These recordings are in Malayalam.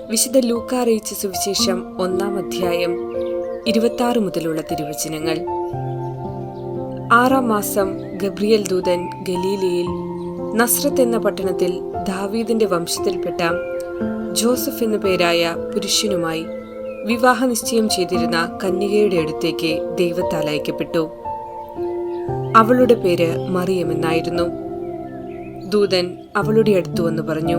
വിശുദ്ധ ലൂക്ക അറിയിച്ച സുവിശേഷം ഒന്നാം അധ്യായം ഇരുപത്തി മുതലുള്ള തിരുവചനങ്ങൾ. ആറാം മാസം ഗബ്രിയൽ ദൂതൻ ഗലീലയിൽ നസ്രത്ത് എന്ന പട്ടണത്തിൽ ദാവീദിന്റെ വംശത്തിൽപ്പെട്ട ജോസഫ് എന്നു പേരായ പുരുഷനുമായി വിവാഹ നിശ്ചയം ചെയ്തിരുന്ന കന്യകയുടെ അടുത്തേക്ക് ദൈവത്താൽ അയക്കപ്പെട്ടു. അവളുടെ പേര് മറിയമെന്നായിരുന്നു ദൂതൻ അവളുടെ അടുത്തു വന്ന് പറഞ്ഞു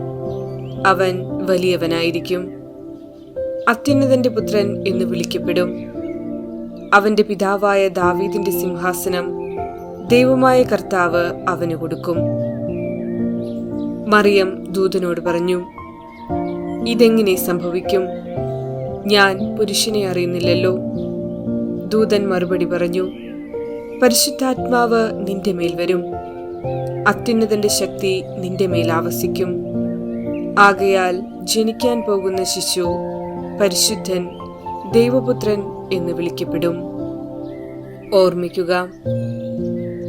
അവൻ വലിയവനായിരിക്കും. അത്യുന്നതന്റെ പുത്രൻ എന്ന് വിളിക്കപ്പെടും. അവന്റെ പിതാവായ ദാവീദിന്റെ സിംഹാസനം ദൈവമായ കർത്താവ് അവന് കൊടുക്കും. മറിയം ദൂതനോട് പറഞ്ഞു ഇതെങ്ങനെ സംഭവിക്കും? ഞാൻ പുരുഷനെ അറിയുന്നില്ലല്ലോ. ദൂതൻ മറുപടി പറഞ്ഞു പരിശുദ്ധാത്മാവ് നിന്റെ മേൽ വരും. അത്യുന്നതന്റെ ശക്തി നിന്റെ മേൽ ആവസിക്കും. ആകയാൽ ജനിക്കാൻ പോകുന്ന ശിശു പരിശുദ്ധൻ ദൈവപുത്രൻ എന്ന് വിളിക്കപ്പെടും. ഓർമ്മിക്കുക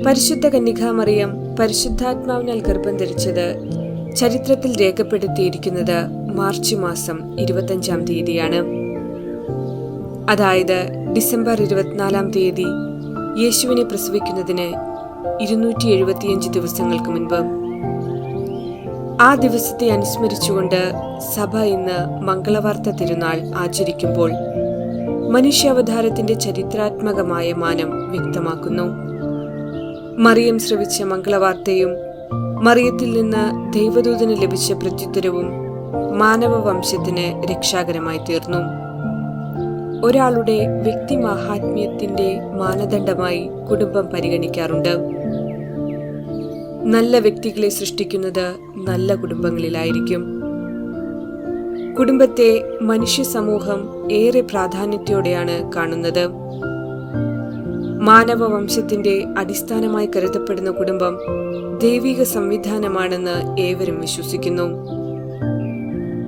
പരിശുദ്ധ കന്യകാമറിയം പരിശുദ്ധാത്മാവിനാൽ ഗർഭം ധരിച്ചത് ചരിത്രത്തിൽ രേഖപ്പെടുത്തിയിരിക്കുന്നത് മാർച്ച് മാസം ഇരുപത്തഞ്ചാം തീയതിയാണ്. അതായത് ഡിസംബർ ഇരുപത്തിനാലാം തീയതി യേശുവിനെ പ്രസവിക്കുന്നതിന് ഇരുന്നൂറ്റി എഴുപത്തിയഞ്ച് ദിവസങ്ങൾക്ക് മുൻപ്. ആ ദിവസത്തെ അനുസ്മരിച്ചുകൊണ്ട് സഭ ഇന്ന് മംഗളവാർത്ത തിരുനാൾ ആചരിക്കുമ്പോൾ മനുഷ്യാവതാരത്തിന്റെ ചരിത്രാത്മകമായ മാനം വ്യക്തമാക്കുന്നു. മറിയം ശ്രവിച്ച മംഗളവാർത്തയും മറിയത്തിൽ നിന്ന് ദൈവദൂതന് ലഭിച്ച പ്രത്യുത്തരവും മാനവ വംശത്തിന് രക്ഷാകരമായി തീർന്നു. ഒരാളുടെ വ്യക്തിമാഹാത്മ്യത്തിന്റെ മാനദണ്ഡമായി കുടുംബം പരിഗണിക്കാറുണ്ട്. നല്ല വ്യക്തികളെ സൃഷ്ടിക്കുന്നത് നല്ല കുടുംബങ്ങളിലായിരിക്കും. കുടുംബത്തെ മനുഷ്യ സമൂഹം ഏറെ പ്രാധാന്യത്തോടെയാണ് കാണുന്നത്. മാനവ വംശത്തിന്റെ അടിസ്ഥാനമായി കരുതപ്പെടുന്ന കുടുംബം ദൈവിക സംവിധാനമാണെന്ന് ഏവരും വിശ്വസിക്കുന്നു.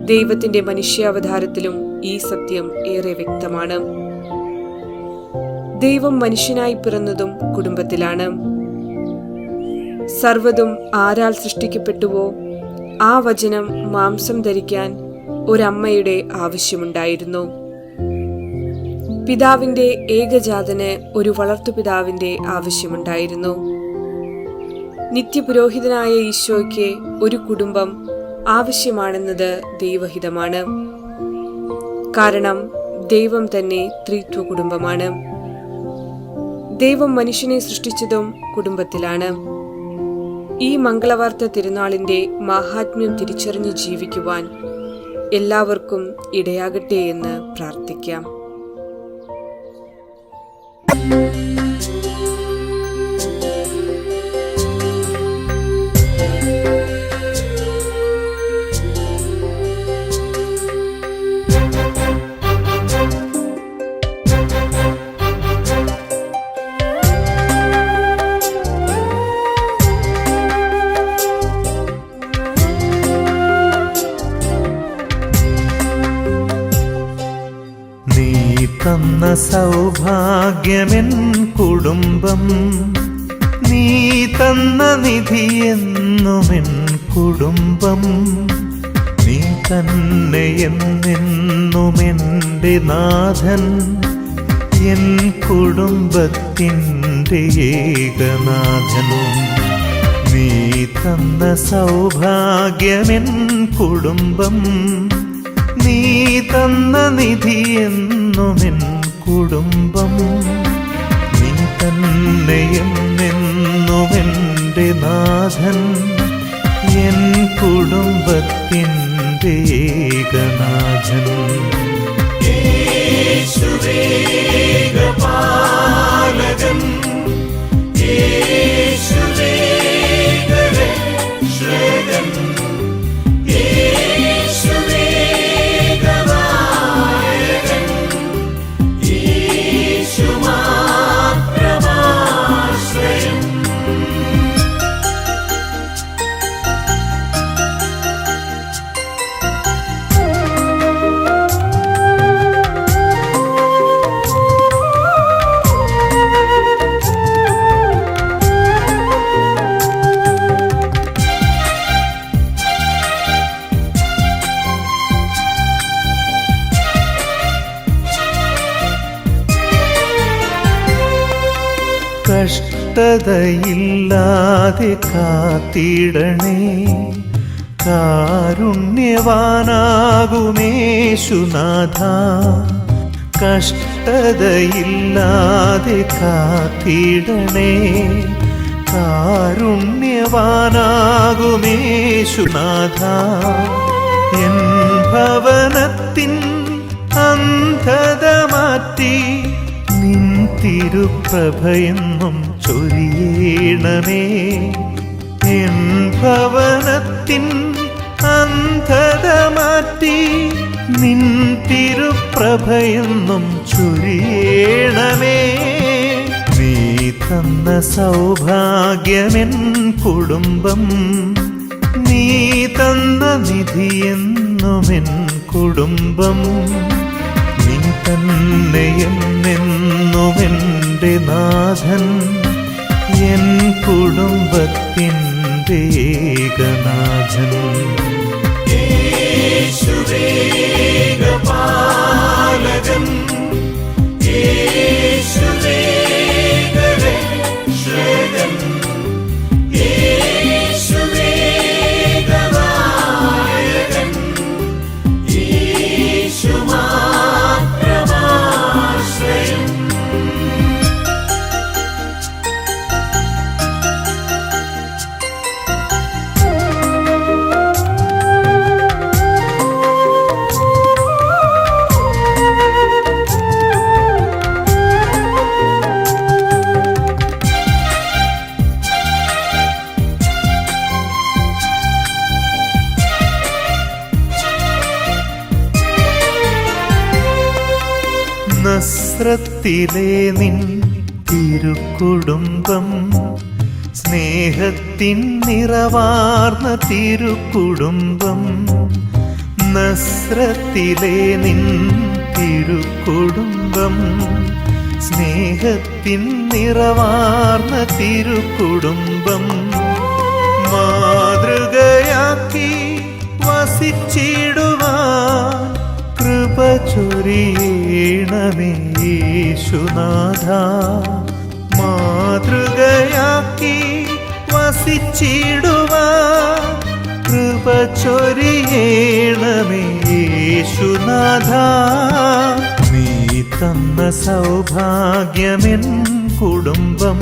ദൈവത്തിന്റെ മനുഷ്യാവതാരത്തിലും ഈ സത്യം ഏറെ വ്യക്തമാണ്. ദൈവം മനുഷ്യനായി പിറന്നതും കുടുംബത്തിലാണ്. സർവതും ആരാൽ സൃഷ്ടിക്കപ്പെട്ടുവോ ആ വചനം മാംസം ധരിക്കാൻ ഒരമ്മയുടെ ആവശ്യമുണ്ടായിരുന്നു. പിതാവിന്റെ ഏകജാതന് ഒരു വളർത്തുപിതാവിന്റെ ആവശ്യമുണ്ടായിരുന്നു. നിത്യപുരോഹിതനായ ഈശോയ്ക്ക് ഒരു കുടുംബം ആവശ്യമാണെന്നത് ദൈവഹിതമാണ്. കാരണം ദൈവം തന്നെ ത്രിത്വ കുടുംബമാണ് ദൈവം മനുഷ്യനെ സൃഷ്ടിച്ചതും കുടുംബത്തിലാണ്. ഈ മംഗളവാർത്ത തിരുനാളിന്റെ മഹാത്മ്യം തിരിച്ചറിഞ്ഞ് ജീവിക്കുവാൻ എല്ലാവർക്കും ഇടയാകട്ടെ എന്ന് പ്രാർത്ഥിക്കാം. തന്ന സൗഭാഗ്യമെൻ കുടുംബം നീ തന്ന നിധിയെന്നുമെൻ കുടുംബം നീ തന്നെ എന്നെന്നുമെന്റെ നാഥൻ എൻ കുടുംബത്തിന്റെ ഏകനാഥൻ. നീ തന്ന സൗഭാഗ്യമെൻ കുടുംബം നീ തന്ന നിധിയെന്നുമെൻ കുടുംബം. നീ തന്നെ എന്നെന്നുമെന്റെ നാഥൻ. എൻ കുടുംബത്തിന്റെ ഏകനാഥൻ. യേശുവേഗപാലകൻ കഷ്ടതയില്ലാതെ കാത്തിടണേ. കാരുണ്യവാനാകുമേശുനാഥ. കഷ്ടതയില്ലാതെ കാത്തിടണേ. കാരുണ്യവാനാകുമേശുനാഥ. എൻ ഭവനത്തിൻ അന്ധത മാറ്റി തിരുപ്രഭയെന്നും ചൊരിയേണമേ. എൻ ഭവനത്തിൻ അന്ധത മാറ്റി നിൻ തിരുപ്രഭയെന്നും ചൊരിയേണമേ. നീ തന്ന സൗഭാഗ്യമെൻ കുടുംബം നീ തന്ന നിധിയെന്നുമെൻ കുടുംബം. തന്നെയെന്നെന്നുമെന്റെ നാഥൻ എൻ കുടുംബത്തിന്റെ ഏകനാഥൻ. യേശുവേഗപാലകൻ നസ്രത്തിലെ നിൻ തിരുക്കുടുംബം സ്നേഹത്തിൻ നിറവാർന്ന തിരുക്കുടുംബം നസ്രത്തിലെ നിൻ തിരുക്കുടുംബം സ്നേഹത്തിൻ നിറവാർന്ന തിരുക്കുടുംബം. മാതൃകയാക്കി വസിച്ചിടുവാൻ കൃപ ചൊരിയണമേ യേശുനാഥ. മാതൃകയാക്കി വസിച്ചിടുവ. കൃപ ചൊരിയേണമേശുനാഥ നീ തന്ന സൗഭാഗ്യമെൻ കുടുംബം.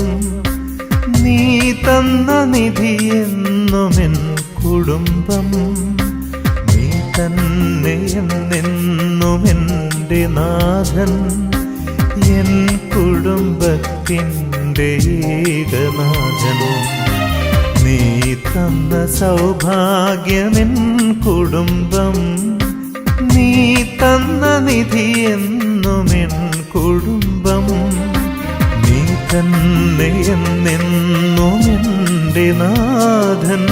നീ തന്ന നിധിയെന്നുമെൻ കുടുംബം. നീ തന്നെ എന്നെന്നുമെന്റെ നാഥൻ എൻ കുടുംബത്തിന്റെ ഏകനാഥൻ നീ തന്ന സൗഭാഗ്യമെൻ കുടുംബം നീ തന്ന നിധി നിധിയെന്നുമെൻ കുടുംബം നീ തന്നെ എന്നെന്നുമെന്റെ നാഥൻ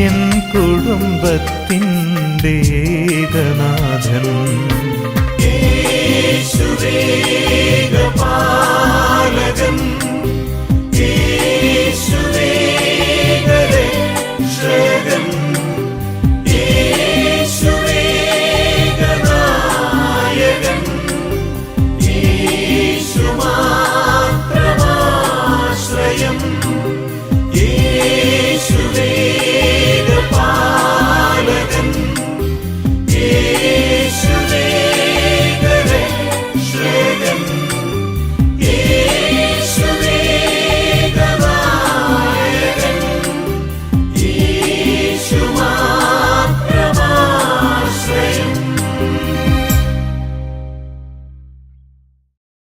എൻ കുടുംബത്തിന്റെ ഏകനാഥൻ. യേശുവേ